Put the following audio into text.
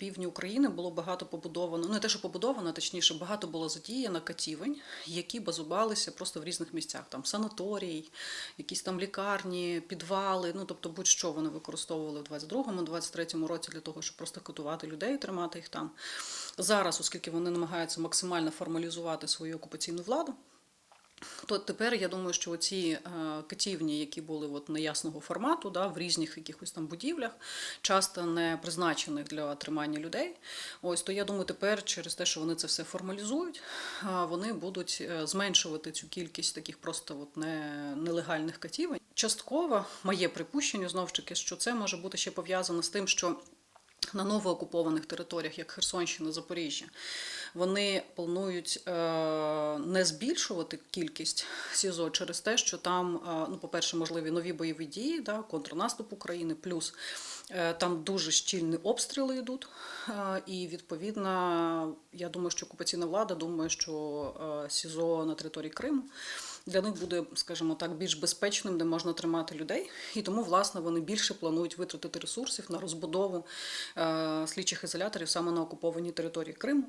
півдні України було багато побудовано, ну не те, що побудовано, точніше, багато було задіяно катівень, які базувалися просто в різних місцях. Там санаторій, якісь там лікарні, підвали. Ну тобто, будь-що вони використовували в 22-му, 23-му році для того, щоб просто катувати людей, тримати їх там. Зараз, оскільки вони намагаються максимально формалізувати свою окупаційну владу. То тепер я думаю, що ці е, катівні, які були от неясного формату, да, в різних якихось там будівлях, часто не призначених для тримання людей. Ось то я думаю, тепер через те, що вони це все формалізують, е, вони будуть е, зменшувати цю кількість таких просто от не, нелегальних катівень. Частково моє припущення знову ж таки, що це може бути ще пов'язано з тим, що на новоокупованих територіях, як Херсонщина, Запоріжжя, вони планують е, не збільшувати кількість СІЗО через те, що там, е, ну, по-перше, можливі нові бойові дії, да, контрнаступ України, плюс е, там дуже щільні обстріли йдуть. І відповідно, я думаю, що окупаційна влада думає, що СІЗО на території Криму для них буде, скажімо так, більш безпечним, де можна тримати людей. І тому, власне, вони більше планують витратити ресурсів на розбудову е, слідчих ізоляторів саме на окупованій території Криму.